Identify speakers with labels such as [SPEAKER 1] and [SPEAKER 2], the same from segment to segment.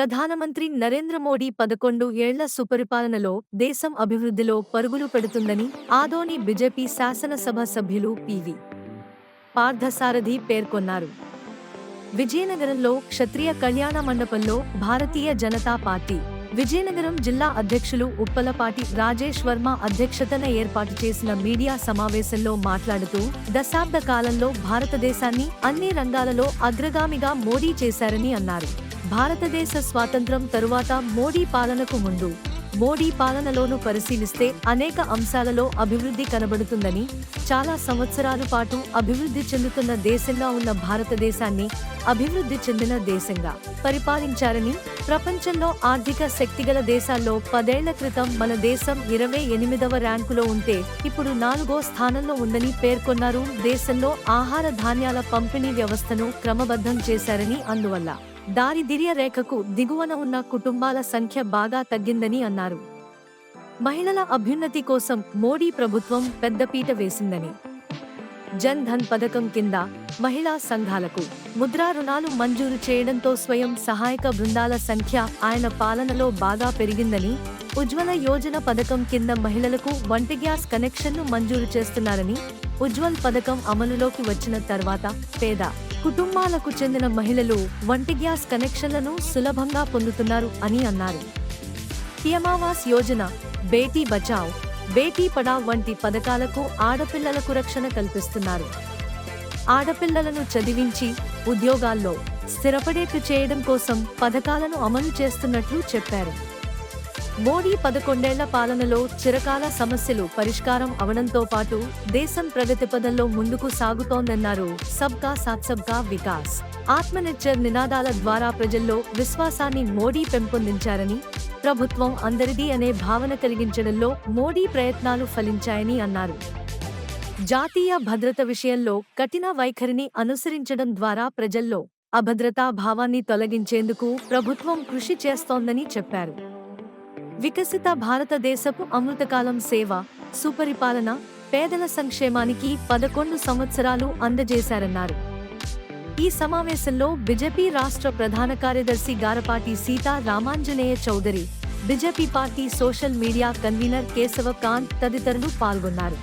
[SPEAKER 1] ప్రధానమంత్రి నరేంద్ర మోడీ పదకొండు ఏళ్ళ సుపరిపాలనలో దేశం అభివృద్ధిలో పరుగులు పెడుతుందని ఆదోని బీజేపీ శాసనసభ సభ్యులు పివి పార్థసారథి పేర్కొన్నారు. విజయనగరంలో క్షత్రియ కళ్యాణ మండపంలో భారతీయ జనతా పార్టీ విజయనగరం జిల్లా అధ్యక్షులు ఉప్పలపాటి రాజేష్ వర్మ అధ్యక్షతన ఏర్పాటు చేసిన మీడియా సమావేశంలో మాట్లాడుతూ దశాబ్ద కాలంలో భారతదేశాన్ని అన్ని రంగాలలో అగ్రగామిగా మోడీ చేశారని అన్నారు. భారతదేశ స్వాతంత్రం తరువాత మోడీ పాలనకు ముందు మోడీ పాలనలోను పరిశీలిస్తే అనేక అంశాలలో అభివృద్ధి కనబడుతుందని చాలా సంవత్సరాల పాటు అభివృద్ధి చెందుతున్న దేశంగా ఉన్న భారతదేశాన్ని అభివృద్ధి చెందిన దేశంగా పరిపాలించారని ప్రపంచంలో ఆర్థిక శక్తిగల దేశాల్లో పదేళ్ళ క్రితం మన దేశం ఇరవై ఎనిమిదవ ర్యాంకులో ఉంటే ఇప్పుడు నాలుగో స్థానంలో ఉందని పేర్కొన్నారు దేశంలో ఆహార ధాన్యాల పంపిణీ వ్యవస్థను క్రమబద్ధం చేశారని అందువల్ల. దారిద్ర్య రేఖకు దిగువన ఉన్న కుటుంబాల సంఖ్య బాగా తగ్గిందని అన్నారు. మహిళల అభ్యున్నతి కోసం మోడీ ప్రభుత్వం పెద్దపీట వేసిందని. జన్ ధన్ పథకం కింద మహిళా సంఘాలకు ముద్రా రుణాలు మంజూరు చేయడంతో స్వయం సహాయక బృందాల సంఖ్య ఆయన పాలనలో బాగా పెరిగిందని ఉజ్వల యోజన పథకం కింద మహిళలకు వంట గ్యాస్ కనెక్షన్ను మంజూరు చేస్తున్నారని ఉజ్వల్ పథకం అమలులోకి వచ్చిన తర్వాత పేద కుటుంబాలకు చెందిన మహిళలు వంటి గ్యాస్ కనెక్షన్లను సులభంగా పొందుతున్నారు అని అన్నారు. పియమావాస్ యోజన బేటీ బచావ్ బేటీ పడావ్ వంటి పథకాలకు ఆడపిల్లలకు రక్షణ కల్పిస్తున్నారు. ఆడపిల్లలను చదివించి ఉద్యోగాల్లో స్థిరపడేట్టు చేయడం కోసం పథకాలను అమలు చేస్తున్నట్లు చెప్పారు. మోడీ పదకొండేళ్ళ పాలనలో చిరకాల సమస్యలు పరిష్కారం అవడంతో పాటు దేశం ప్రగతి పదంలో ముందుకు సాగుతోందన్నారు సబ్కా సాత్ సబ్కా వికాస్. ఆత్మనిర్చర్ నినాదాల ద్వారా ప్రజల్లో విశ్వాసాన్ని మోడీ పెంపొందించారని ప్రభుత్వం అందరిది అనే భావన కలిగించడంలో మోడీ ప్రయత్నాలు ఫలించాయని అన్నారు. జాతీయ భద్రత విషయంలో కఠిన వైఖరిని అనుసరించడం ద్వారా ప్రజల్లో అభద్రతా భావాన్ని తొలగించేందుకు ప్రభుత్వం కృషి చేస్తోందని చెప్పారు. వికసిత భారతదేశపు అమృతకాలం సేవ సుపరిపాలన పేదల సంక్షేమానికి పదకొండు సంవత్సరాలు అందజేశారన్నారు. ఈ సమావేశంలో బీజేపీ రాష్ట్ర ప్రధాన కార్యదర్శి Garapati Seetha Ramanjaneya Chowdary BJP party social media convener Kesava Kanth తదితరులు పాల్గొన్నారు.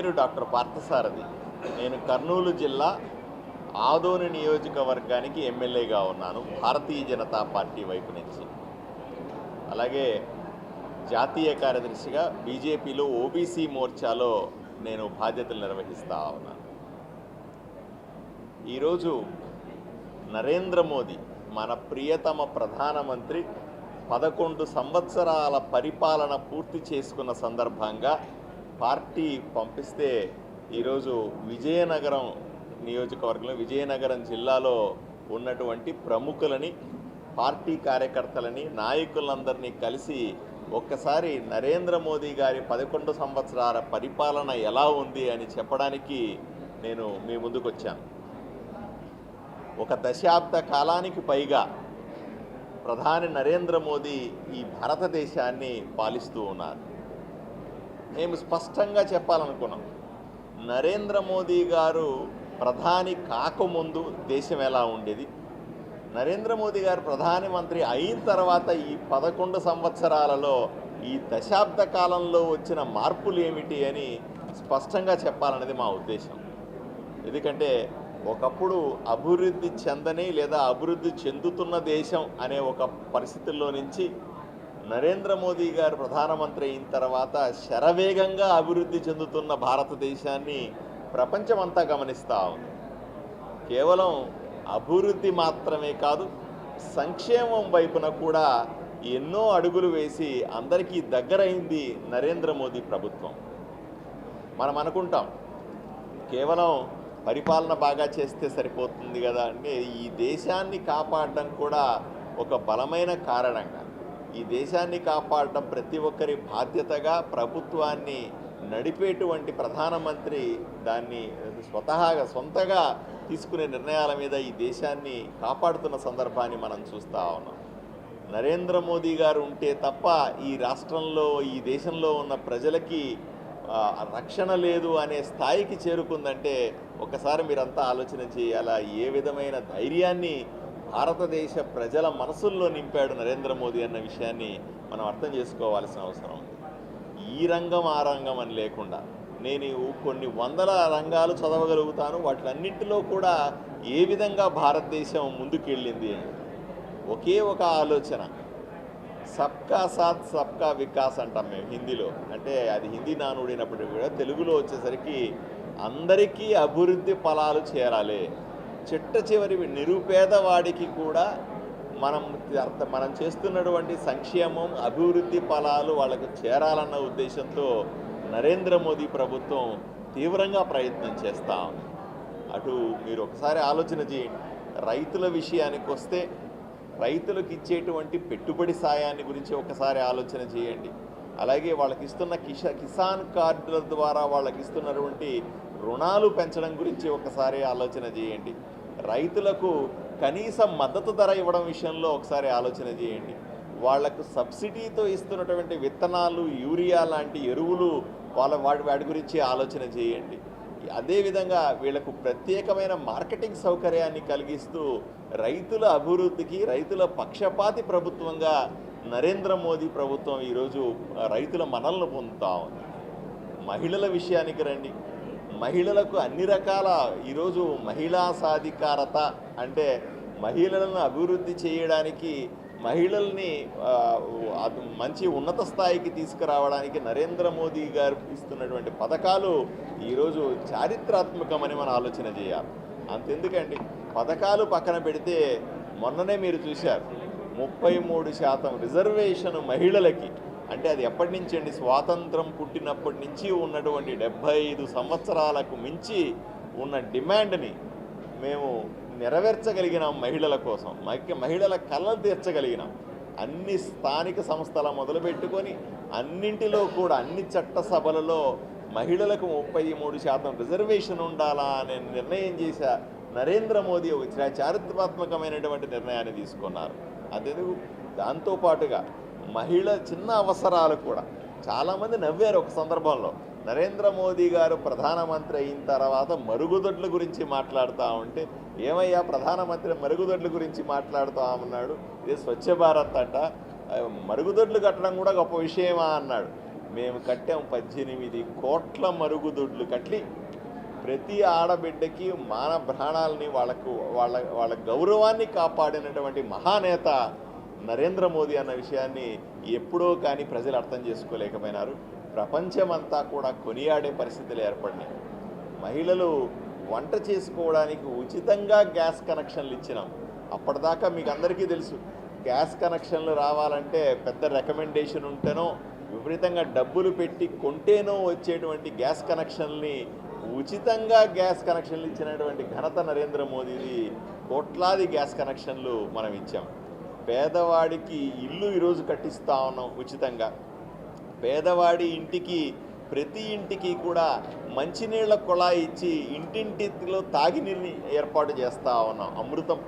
[SPEAKER 2] పేరు డాక్టర్ పార్థసారథి. నేను కర్నూలు జిల్లా ఆదోని నియోజకవర్గానికి ఎమ్మెల్యేగా ఉన్నాను. భారతీయ జనతా పార్టీ వైపు నుంచి. అలాగే జాతీయ కార్యదర్శిగా బీజేపీలో ఓబీసీ మోర్చాలో నేను బాధ్యతలు నిర్వహిస్తా ఉన్నాను. ఈరోజు నరేంద్ర మోదీ మన ప్రియతమ ప్రధానమంత్రి పదకొండు సంవత్సరాల పరిపాలన పూర్తి చేసుకున్న సందర్భంగా పార్టీ పంపిస్తే ఈరోజు విజయనగరం నియోజకవర్గంలో విజయనగరం జిల్లాలో ఉన్నటువంటి ప్రముఖులని పార్టీ కార్యకర్తలని నాయకులందరినీ కలిసి ఒక్కసారి నరేంద్ర మోదీ గారి పదకొండు సంవత్సరాల పరిపాలన ఎలా ఉంది అని చెప్పడానికి నేను మీ ముందుకు వచ్చాను. ఒక దశాబ్ద కాలానికి పైగా ప్రధాని నరేంద్ర మోదీ ఈ భారతదేశాన్ని పాలిస్తూ ఉన్నారు. మేము స్పష్టంగా చెప్పాలనుకున్నాం. నరేంద్ర మోదీ గారు ప్రధాని కాకముందు దేశం ఎలా ఉండేది? నరేంద్ర మోదీ గారు ప్రధానమంత్రి అయిన తర్వాత ఈ పదకొండు సంవత్సరాలలో ఈ దశాబ్ద కాలంలో వచ్చిన మార్పులు ఏమిటి అని స్పష్టంగా చెప్పాలనేది మా ఉద్దేశం. ఎందుకంటే ఒకప్పుడు అభివృద్ధి చెందని లేదా అభివృద్ధి చెందుతున్న దేశం అనే ఒక పరిస్థితుల్లో నుంచి నరేంద్ర మోదీ గారు ప్రధానమంత్రి అయిన తర్వాత శరవేగంగా అభివృద్ధి చెందుతున్న భారతదేశాన్ని ప్రపంచమంతా గమనిస్తూ ఉంది. కేవలం అభివృద్ధి మాత్రమే కాదు సంక్షేమం వైపున కూడా ఎన్నో అడుగులు వేసి అందరికీ దగ్గరైంది నరేంద్ర మోదీ ప్రభుత్వం. మనం అనుకుంటాం కేవలం పరిపాలన బాగా చేస్తే సరిపోతుంది కదా అంటే ఈ దేశాన్ని కాపాడడం కూడా ఒక బలమైన కారణంగా. ఈ దేశాన్ని కాపాడటం ప్రతి ఒక్కరి బాధ్యతగా ప్రభుత్వాన్ని నడిపేటువంటి ప్రధానమంత్రి దాన్ని స్వతహాగా సొంతగా తీసుకునే నిర్ణయాల మీద ఈ దేశాన్ని కాపాడుతున్న సందర్భాన్ని మనం చూస్తూ ఉన్నాం. నరేంద్ర మోదీ గారు ఉంటే తప్ప ఈ రాష్ట్రంలో ఈ దేశంలో ఉన్న ప్రజలకి రక్షణ లేదు అనే స్థాయికి చేరుకుందంటే ఒకసారి మీరంతా ఆలోచన చేయాలా? ఏ విధమైన ధైర్యాన్ని భారతదేశ ప్రజల మనసుల్లో నింపాడు నరేంద్ర మోదీ అన్న విషయాన్ని మనం అర్థం చేసుకోవాల్సిన అవసరం ఉంది. ఈ రంగం ఆ రంగం అని లేకుండా నేను కొన్ని వందల రంగాలు చదవగలుగుతాను. వాటిలన్నింటిలో కూడా ఏ విధంగా భారతదేశం ముందుకెళ్ళింది అని. ఒకే ఒక ఆలోచన. సబ్కా సాత్ సబ్కా వికాస్ అంటాం మేము హిందీలో. అంటే అది హిందీ నానుడినప్పటికీ కూడా తెలుగులో వచ్చేసరికి అందరికీ అభివృద్ధి ఫలాలు చేరాలి. చిట్ట చివరి నిరుపేదవాడికి కూడా మనం అర్థం మనం చేస్తున్నటువంటి సంక్షేమం అభివృద్ధి ఫలాలు వాళ్ళకు చేరాలన్న ఉద్దేశంతో నరేంద్ర మోదీ ప్రభుత్వం తీవ్రంగా ప్రయత్నం చేస్తా ఉంది. అటు మీరు ఒకసారి ఆలోచన చేయండి. రైతుల విషయానికి వస్తే రైతులకు ఇచ్చేటువంటి పెట్టుబడి సాయాన్ని గురించి ఒకసారి ఆలోచన చేయండి. అలాగే వాళ్ళకి ఇస్తున్న కిసా కిసాన్ కార్డుల ద్వారా వాళ్ళకి ఇస్తున్నటువంటి రుణాలు పెంచడం గురించి ఒకసారి ఆలోచన చేయండి. రైతులకు కనీస మద్దతు ధర ఇవ్వడం విషయంలో ఒకసారి ఆలోచన చేయండి. వాళ్ళకు సబ్సిడీతో ఇస్తున్నటువంటి విత్తనాలు యూరియా లాంటి ఎరువులు వాళ్ళ వాటి వాటి గురించి ఆలోచన చేయండి. అదేవిధంగా వీళ్ళకు ప్రత్యేకమైన మార్కెటింగ్ సౌకర్యాన్ని కలిగిస్తూ రైతుల అభివృద్ధికి రైతుల పక్షపాతి ప్రభుత్వంగా నరేంద్ర మోదీ ప్రభుత్వం ఈరోజు రైతుల మనల్ని పొందుతా ఉంది. మహిళల విషయానికి రండి. మహిళలకు అన్ని రకాల ఈరోజు మహిళా సాధికారత అంటే మహిళలను అభివృద్ధి చేయడానికి మహిళల్ని మంచి ఉన్నత స్థాయికి తీసుకురావడానికి నరేంద్ర మోదీ గారు ఇస్తున్నటువంటి పథకాలు ఈరోజు చారిత్రాత్మకమని మనం ఆలోచన చేయాలి. అంతెందుకండి? పథకాలు పక్కన పెడితే మొన్ననే మీరు చూశారు ముప్పై మూడు శాతం రిజర్వేషన్ మహిళలకి. అంటే అది ఎప్పటి నుంచి అండి? స్వాతంత్రం పుట్టినప్పటి నుంచి ఉన్నటువంటి డెబ్భై ఐదు సంవత్సరాలకు మించి ఉన్న డిమాండ్ని మేము నెరవేర్చగలిగినాం మహిళల కోసం. మహిళ మహిళల కళ్ళలు తీర్చగలిగినాం. అన్ని స్థానిక సంస్థల మొదలుపెట్టుకొని అన్నింటిలో కూడా అన్ని చట్ట సభలలో మహిళలకు ముప్పై మూడు శాతం రిజర్వేషన్ ఉండాలా అనే నిర్ణయం చేశా నరేంద్ర మోదీ ఒక చారిత్రాత్మకమైనటువంటి నిర్ణయాన్ని తీసుకున్నారు. అంతేందుకు దాంతోపాటుగా మహిళ చిన్న అవసరాలు కూడా. చాలామంది నవ్వారు ఒక సందర్భంలో. నరేంద్ర మోదీ గారు ప్రధానమంత్రి అయిన తర్వాత మరుగుదొడ్ల గురించి మాట్లాడుతూ ఉంటే ఏమయ్యా ప్రధానమంత్రి మరుగుదొడ్ల గురించి మాట్లాడుతూ ఉన్నాడు? ఇది స్వచ్ఛ భారత్ అట. మరుగుదొడ్లు కట్టడం కూడా గొప్ప విషయమా? అన్నాడు. మేము కట్టాం పద్దెనిమిది కోట్ల మరుగుదొడ్లు కట్టి ప్రతి ఆడబిడ్డకి మాన ప్రాణాలని వాళ్ళకు వాళ్ళ వాళ్ళ గౌరవాన్ని కాపాడినటువంటి మహానేత నరేంద్ర మోదీ అన్న విషయాన్ని ఎప్పుడో కానీ ప్రజలు అర్థం చేసుకోలేకపోయినారు. ప్రపంచమంతా కూడా కొనియాడే పరిస్థితులు ఏర్పడినాయి. మహిళలు వంట చేసుకోవడానికి ఉచితంగా గ్యాస్ కనెక్షన్లు ఇచ్చినాం. అప్పటిదాకా మీకు అందరికీ తెలుసు గ్యాస్ కనెక్షన్లు రావాలంటే పెద్ద రికమెండేషన్ ఉంటేనో విపరీతంగా డబ్బులు పెట్టి కొంటేనో వచ్చేటువంటి గ్యాస్ కనెక్షన్ని ఉచితంగా గ్యాస్ కనెక్షన్లు ఇచ్చినటువంటి ఘనత నరేంద్ర మోదీది. కోట్లాది గ్యాస్ కనెక్షన్లు మనం ఇచ్చాం. పేదవాడికి ఇల్లు ఈరోజు కట్టిస్తా ఉన్నాం ఉచితంగా. పేదవాడి ఇంటికి ప్రతి ఇంటికి కూడా మంచినీళ్ళ కుళాయి ఇచ్చి ఇంటింటిలో తాగినీరుని ఏర్పాటు చేస్తూ ఉన్నాం. అమృతం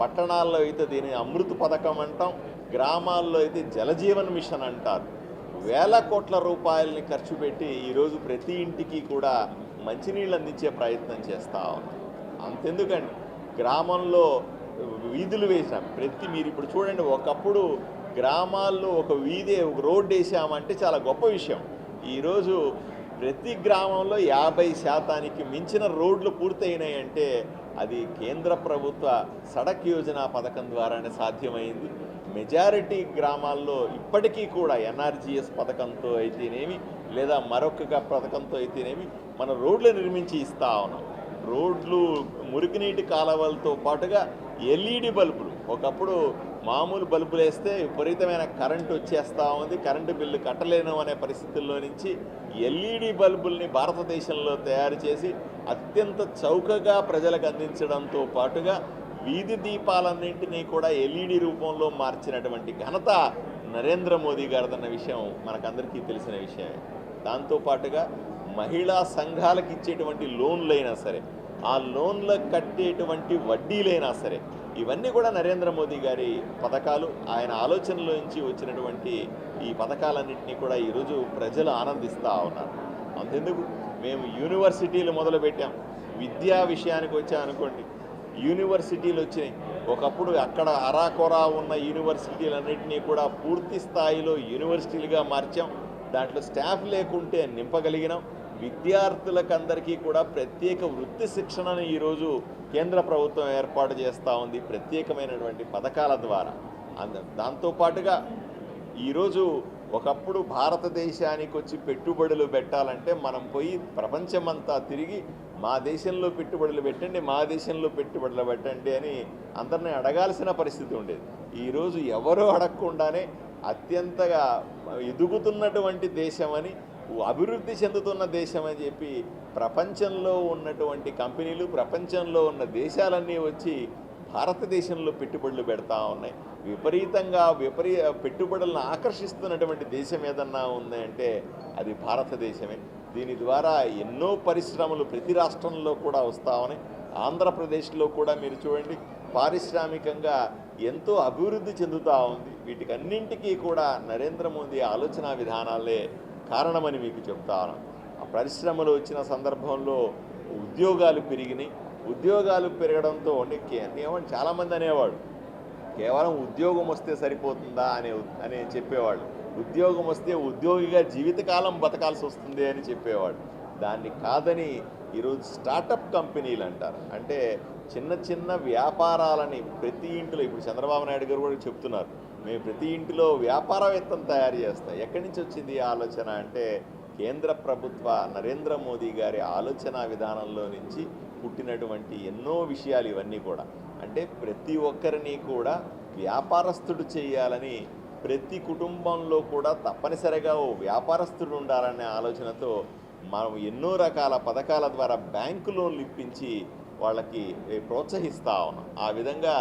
[SPEAKER 2] పట్టణాల్లో అయితే దీని అమృత పథకం అంటాం గ్రామాల్లో అయితే జలజీవన్ మిషన్ అంటారు. వేల కోట్ల రూపాయలని ఖర్చు పెట్టి ఈరోజు ప్రతి ఇంటికి కూడా మంచినీళ్ళు అందించే ప్రయత్నం చేస్తూ ఉన్నాం. అంతెందుకండి గ్రామంలో వీధులు వేసాం ప్రతి మీరు ఇప్పుడు చూడండి ఒకప్పుడు గ్రామాల్లో ఒక వీధి ఒక రోడ్డు వేసామంటే చాలా గొప్ప విషయం. ఈరోజు ప్రతి గ్రామంలో యాభై శాతానికి మించిన రోడ్లు పూర్తయినాయంటే అది కేంద్ర ప్రభుత్వ సడక్ యోజన పథకం ద్వారానే సాధ్యమైంది. మెజారిటీ గ్రామాల్లో ఇప్పటికీ కూడా ఎన్ఆర్జీఎస్ పథకంతో అయితేనేమి లేదా మరొక పథకంతో అయితేనేమి మన రోడ్లు నిర్మించి ఇస్తా ఉన్నాం. రోడ్లు మురికినీటి కాలువలతో పాటుగా ఎల్ఈడి బల్బులు. ఒకప్పుడు మామూలు బల్బులు వేస్తే విపరీతమైన కరెంటు వచ్చేస్తూ ఉంది. కరెంటు బిల్లు కట్టలేను అనే పరిస్థితుల్లో నుంచి ఎల్ఈడి బల్బుల్ని భారతదేశంలో తయారు చేసి అత్యంత చౌకగా ప్రజలకు అందించడంతో పాటుగా వీధి దీపాలన్నింటినీ కూడా ఎల్ఈడి రూపంలో మార్చినటువంటి ఘనత నరేంద్ర మోదీ గారిదన్న విషయం మనకందరికీ తెలిసిన విషయమే. దాంతోపాటుగా మహిళా సంఘాలకు ఇచ్చేటువంటి లోన్లైనా సరే ఆ లోన్లకు కట్టేటువంటి వడ్డీలైనా సరే ఇవన్నీ కూడా నరేంద్ర మోదీ గారి పథకాలు. ఆయన ఆలోచనలో నుంచి వచ్చినటువంటి ఈ పథకాలన్నింటినీ కూడా ఈరోజు ప్రజలు ఆనందిస్తూ ఉన్నారు. అంతెందుకు? మేము యూనివర్సిటీలు మొదలుపెట్టాం విద్యా విషయానికి వచ్చామనుకోండి యూనివర్సిటీలు వచ్చినాయి. ఒకప్పుడు అక్కడ అరాకొరా ఉన్న యూనివర్సిటీలన్నింటినీ కూడా పూర్తి స్థాయిలో యూనివర్సిటీలుగా మార్చాం. దాంట్లో స్టాఫ్ లేకుంటే నింపగలిగినాం. విద్యార్థులకందరికీ కూడా ప్రత్యేక వృత్తి శిక్షణను ఈరోజు కేంద్ర ప్రభుత్వం ఏర్పాటు చేస్తూ ఉంది ప్రత్యేకమైనటువంటి పథకాల ద్వారా. అంద దాంతోపాటుగా ఈరోజు ఒకప్పుడు భారతదేశానికి వచ్చి పెట్టుబడులు పెట్టాలంటే మనం పోయి ప్రపంచమంతా తిరిగి మా దేశంలో పెట్టుబడులు పెట్టండి మా దేశంలో పెట్టుబడులు పెట్టండి అని అందరిని అడగాల్సిన పరిస్థితి ఉండేది. ఈరోజు ఎవరూ అడగకుండానే అత్యంతగా ఎదుగుతున్నటువంటి దేశమని అభివృద్ధి చెందుతున్న దేశం అని చెప్పి ప్రపంచంలో ఉన్నటువంటి కంపెనీలు ప్రపంచంలో ఉన్న దేశాలన్నీ వచ్చి భారతదేశంలో పెట్టుబడులు పెడతా ఉన్నాయి. విపరీతంగా విపరీ పెట్టుబడులను ఆకర్షిస్తున్నటువంటి దేశం ఏదన్నా ఉంది అంటే అది భారతదేశమే. దీని ద్వారా ఎన్నో పరిశ్రమలు ప్రతి రాష్ట్రంలో కూడా వస్తూ ఉన్నాయి. ఆంధ్రప్రదేశ్లో కూడా మీరు చూడండి పారిశ్రామికంగా ఎంతో అభివృద్ధి చెందుతూ ఉంది. వీటికన్నింటికీ కూడా నరేంద్ర మోదీ ఆలోచన విధానాలే కారణమని మీకు చెప్తాను ఆ పరిశ్రమలు వచ్చిన సందర్భంలో ఉద్యోగాలు పెరిగినాయి. ఉద్యోగాలు పెరగడంతో అంటే ఏమంటే చాలామంది అనేవాడు కేవలం ఉద్యోగం వస్తే సరిపోతుందా అనే అని చెప్పేవాళ్ళు. ఉద్యోగం వస్తే ఉద్యోగిగా జీవితకాలం బతకాల్సి వస్తుంది అని చెప్పేవాడు దాన్ని కాదని ఈరోజు స్టార్టప్ కంపెనీలు అంటారు. అంటే చిన్న చిన్న వ్యాపారాలని ప్రతి ఇంటిలో ఇప్పుడు చంద్రబాబు నాయుడు గారు కూడా చెప్తున్నారు. మేము ప్రతి ఇంటిలో వ్యాపారవేత్తను తయారు చేస్తాం. ఎక్కడి నుంచి వచ్చింది ఈ ఆలోచన అంటే కేంద్ర ప్రభుత్వ నరేంద్ర మోదీ గారి ఆలోచన విధానంలో నుంచి పుట్టినటువంటి ఎన్నో విషయాలు ఇవన్నీ కూడా. అంటే ప్రతి ఒక్కరిని కూడా వ్యాపారస్తుడు చేయాలని ప్రతి కుటుంబంలో కూడా తప్పనిసరిగా ఓ వ్యాపారస్తుడు ఉండాలనే ఆలోచనతో మనం ఎన్నో రకాల పథకాల ద్వారా బ్యాంకు లోన్లు ఇప్పించి వాళ్ళకి ప్రోత్సహిస్తూ ఉన్నాం. ఆ విధంగా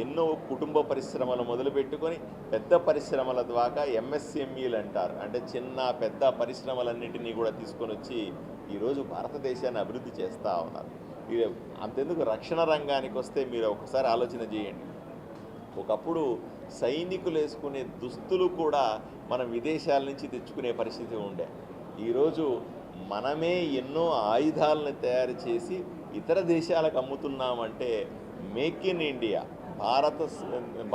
[SPEAKER 2] ఎన్నో కుటుంబ పరిశ్రమలు మొదలుపెట్టుకొని పెద్ద పరిశ్రమల ద్వారా ఎంఎస్ఎంఈలు అంటారు. అంటే చిన్న పెద్ద పరిశ్రమలన్నింటినీ కూడా తీసుకొని వచ్చి ఈరోజు భారతదేశాన్ని అభివృద్ధి చేస్తూ ఉన్నారు. ఇది అంతెందుకు? రక్షణ రంగానికి వస్తే మీరు ఒకసారి ఆలోచన చేయండి. ఒకప్పుడు సైనికులు వేసుకునే దుస్తులు కూడా మనం విదేశాల నుంచి తెచ్చుకునే పరిస్థితి ఉండే. ఈరోజు మనమే ఎన్నో ఆయుధాలను తయారు చేసి ఇతర దేశాలకు అమ్ముతున్నామంటే మేక్ ఇన్ ఇండియా. భారత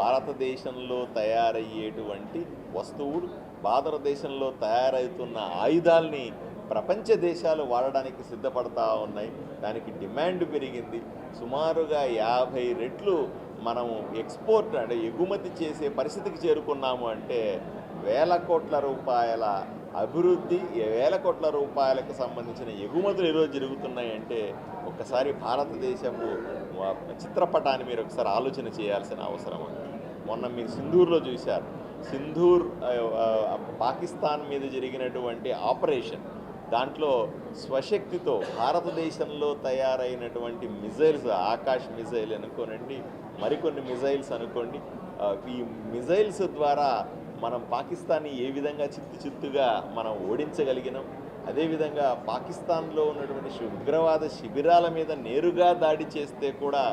[SPEAKER 2] భారతదేశంలో తయారయ్యేటువంటి వస్తువులు భారతదేశంలో తయారవుతున్న ఆయుధాల్ని ప్రపంచ దేశాలు వాడడానికి సిద్ధపడతా ఉన్నాయి. దానికి డిమాండ్ పెరిగింది. సుమారుగా యాభై రెట్లు మనము ఎక్స్పోర్ట్ అంటే ఎగుమతి చేసే పరిస్థితికి చేరుకున్నాము అంటే వేల కోట్ల రూపాయల అభివృద్ధి వేల కోట్ల రూపాయలకు సంబంధించిన ఎగుమతులు ఈరోజు జరుగుతున్నాయి అంటే ఒక్కసారి భారతదేశపు చిత్రపటాన్ని మీరు ఒకసారి ఆలోచన చేయాల్సిన అవసరం ఉంది. మొన్న మీరు సింధూర్లో చూశారు. సింధూర్ పాకిస్తాన్ మీద జరిగినటువంటి ఆపరేషన్ దాంట్లో స్వశక్తితో భారతదేశంలో తయారైనటువంటి మిజైల్స్ ఆకాష్ మిజైల్ అనుకోనండి మరికొన్ని మిజైల్స్ అనుకోండి ఈ మిజైల్స్ ద్వారా మనం పాకిస్తాన్ని ఏ విధంగా చిత్తు చిత్తుగా మనం ఓడించగలిగినాం? అదేవిధంగా పాకిస్తాన్లో ఉన్నటువంటి ఉగ్రవాద శిబిరాల మీద నేరుగా దాడి చేస్తే కూడా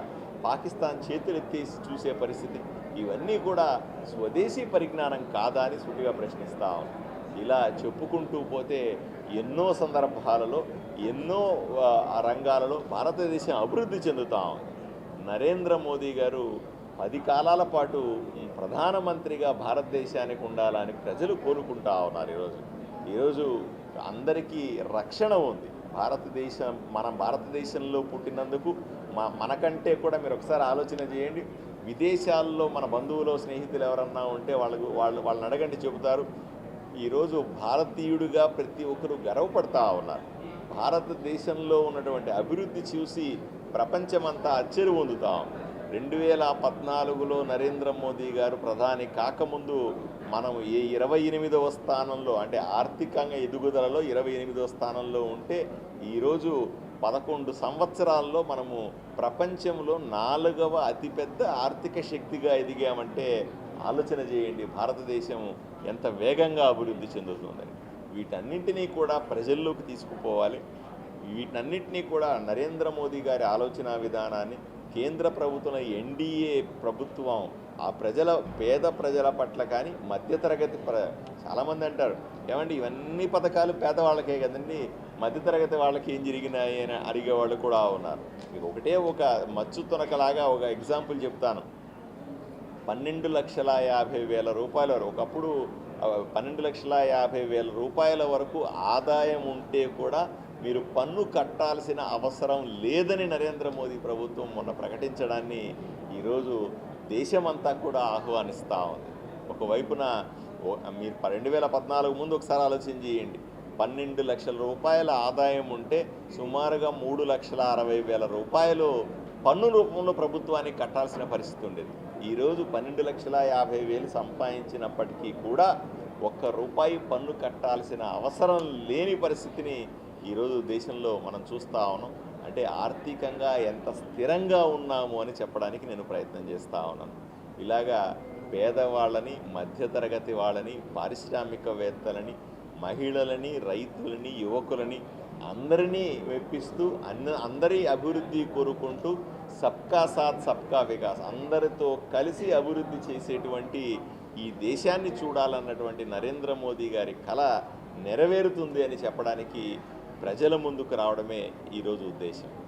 [SPEAKER 2] పాకిస్తాన్ చేతులెత్తేసి చూసే పరిస్థితి. ఇవన్నీ కూడా స్వదేశీ పరిజ్ఞానం కాదా అని సూటిగా ప్రశ్నిస్తా ఇలా చెప్పుకుంటూ పోతే ఎన్నో సందర్భాలలో ఎన్నో రంగాలలో భారతదేశం అభివృద్ధి చెందుతా ఉంది. నరేంద్ర మోదీ గారు పది కాలాల పాటు ప్రధానమంత్రిగా భారతదేశానికి ఉండాలని ప్రజలు కోరుకుంటా ఉన్నారు ఈరోజు. ఈరోజు అందరికీ రక్షణ ఉంది. భారతదేశం మనం భారతదేశంలో పుట్టినందుకు మా మనకంటే కూడా మీరు ఒకసారి ఆలోచన చేయండి. విదేశాల్లో మన బంధువులు స్నేహితులు ఎవరన్నా ఉంటే వాళ్ళకు వాళ్ళు వాళ్ళని అడగండి చెబుతారు. ఈరోజు భారతీయుడిగా ప్రతి ఒక్కరూ గర్వపడతా ఉన్నారు. భారతదేశంలో ఉన్నటువంటి అభివృద్ధి చూసి ప్రపంచమంతా అచ్చరు పొందుతాం రెండు వేల పద్నాలుగులో నరేంద్ర మోదీ గారు ప్రధాని కాకముందు మనం ఏ ఇరవై ఎనిమిదవ స్థానంలో అంటే ఆర్థికంగా ఎదుగుదలలో ఇరవై ఎనిమిదవ స్థానంలో ఉంటే ఈరోజు పదకొండు సంవత్సరాల్లో మనము ప్రపంచంలో నాలుగవ అతిపెద్ద ఆర్థిక శక్తిగా ఎదిగామంటే ఆలోచన చేయండి భారతదేశం ఎంత వేగంగా అభివృద్ధి చెందుతుందని. వీటన్నింటినీ కూడా ప్రజల్లోకి తీసుకుపోవాలి. వీటన్నింటినీ కూడా నరేంద్ర మోదీ గారి ఆలోచన విధానాన్ని కేంద్ర ప్రభుత్వం ఎన్డీఏ ప్రభుత్వం ఆ ప్రజల పేద ప్రజల పట్ల కానీ మధ్యతరగతి ప్ర చాలామంది అంటారు. ఏమండి ఇవన్నీ పథకాలు పేదవాళ్ళకే కదండి. మధ్యతరగతి వాళ్ళకి ఏం జరిగినాయి అని అడిగేవాళ్ళు కూడా ఉన్నారు. మీకు ఒకటే ఒక మచ్చు తునకలాగా ఒక ఎగ్జాంపుల్ చెప్తాను. పన్నెండు లక్షల యాభై వేల రూపాయల వరకు ఒకప్పుడు పన్నెండు లక్షల యాభై వేల రూపాయల వరకు ఆదాయం ఉంటే కూడా మీరు పన్ను కట్టాల్సిన అవసరం లేదని నరేంద్ర మోదీ ప్రభుత్వం మొన్న ప్రకటించడాన్ని ఈరోజు దేశమంతా కూడా ఆహ్వానిస్తూ ఉంది. ఒకవైపున ఓ- మీరు రెండు వేల పద్నాలుగు ముందు ఒకసారి ఆలోచన చేయండి. పన్నెండు లక్షల రూపాయల ఆదాయం ఉంటే సుమారుగా మూడు లక్షల అరవై వేల రూపాయలు పన్ను రూపంలో ప్రభుత్వానికి కట్టాల్సిన పరిస్థితి ఉండేది. ఈరోజు పన్నెండు లక్షల యాభై వేలు సంపాదించినప్పటికీ కూడా ఒక్క రూపాయి పన్ను కట్టాల్సిన అవసరం లేని పరిస్థితిని ఈరోజు దేశంలో మనం చూస్తూ ఉన్నాం. అంటే ఆర్థికంగా ఎంత స్థిరంగా ఉన్నాము అని చెప్పడానికి నేను ప్రయత్నం చేస్తూ ఉన్నాను. ఇలాగా పేదవాళ్ళని మధ్యతరగతి వాళ్ళని పారిశ్రామికవేత్తలని మహిళలని రైతులని యువకులని అందరినీ మెప్పిస్తూ అన్న అందరి అభివృద్ధి కోరుకుంటూ సబ్కా సాత్ సబ్కా వికాస్ అందరితో కలిసి అభివృద్ధి చేసేటువంటి ఈ దేశాన్ని చూడాలన్నటువంటి నరేంద్ర మోదీ గారి కళ నెరవేరుతుంది అని చెప్పడానికి ప్రజల ముందుకు రావడమే ఈరోజు ఉద్దేశం.